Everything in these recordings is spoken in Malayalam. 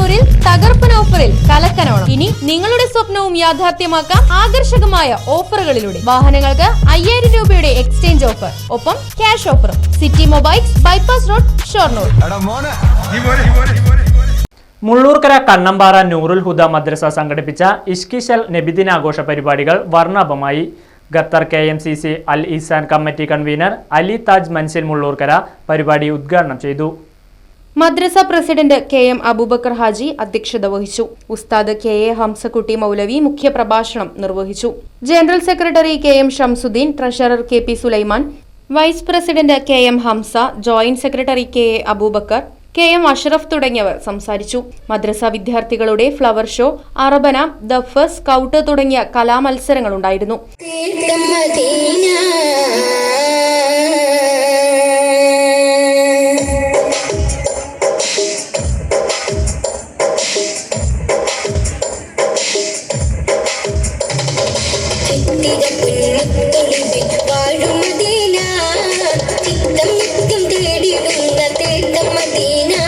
ഷൊർണൂരിൽ തകർപ്പൻ ഓഫറിൽ കലക്കനോണം. ഇനി നിങ്ങളുടെ സ്വപ്നവും യാഥാർത്ഥ്യമാക്കാം ആകർഷകമായ ഓഫറുകളിലൂടെ. വാഹനങ്ങൾക്ക് അയ്യായിരം രൂപയുടെ എക്സ്ചേഞ്ച് ഓഫർ. ഒപ്പം ക്യാഷ് ഓഫറും. City mobiles bypass road Shoranur. Mullurkara Kannambara Noorul Huda മദ്രസ സംഘടിപ്പിച്ച ഇഷ്കിഷൽ നബിദിനാഘോഷ പരിപാടികൾ വർണാഭമായി. Qatar K M C C Al Ihsan committee convener Ali Taj Manzil Mullurkara പരിപാടി ഉദ്ഘാടനം ചെയ്തു. മദ്രസ president K M Abubakar Haji അധ്യക്ഷത വഹിച്ചു. ഉസ്താദ് കെ എ ഹംസക്കുട്ടി മൗലവി മുഖ്യപ്രഭാഷണം നിർവഹിച്ചു. General secretary K M Shamsudheen treasurer K P Sulaiman vice president K M Hamza joint secretary K A Abubakar K M Ashraf തുടങ്ങിയവർ സംസാരിച്ചു. മദ്രസ വിദ്യാർത്ഥികളുടെ ഫ്ലവർ ഷോ അറബന ദഫ് സ്കൗട്ട് തുടങ്ങിയ കലാമത്സരങ്ങളുണ്ടായിരുന്നു. വാഴും മദീന. ചിത്തം നിത്യം തേടിടുന്ന തീർത്ഥ മദീന.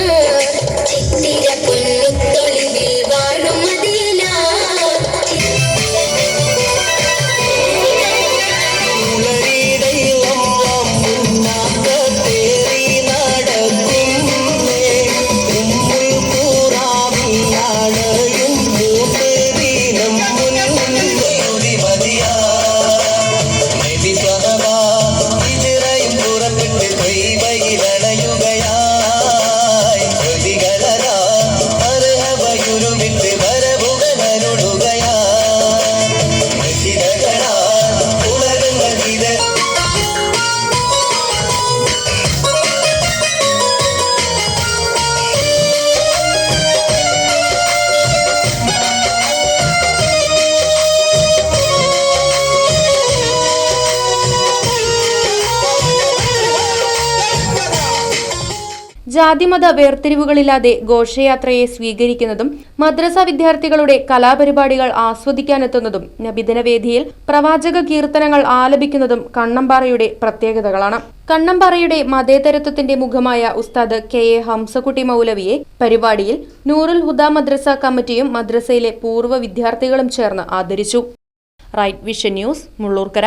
ജാതിമത വേർതിരിവുകളില്ലാതെ ഘോഷയാത്രയെ സ്വീകരിക്കുന്നതും മദ്രസ വിദ്യാർത്ഥികളുടെ കലാപരിപാടികൾ ആസ്വദിക്കാനെത്തുന്നതും നബിദിന വേദിയിൽ പ്രവാചക കീർത്തനങ്ങൾ ആലപിക്കുന്നതും കണ്ണമ്പാറയുടെ പ്രത്യേകതകളാണ്. കണ്ണമ്പാറയുടെ മതേതരത്വത്തിന്റെ മുഖമായ ഉസ്താദ് കെ എ ഹംസകുട്ടി മൗലവിയെ പരിപാടിയിൽ നൂറുൽ ഹുദ മദ്രസ കമ്മിറ്റിയും മദ്രസയിലെ പൂർവ വിദ്യാർത്ഥികളും ചേർന്ന് ആദരിച്ചു. Right vision news Mullurkara.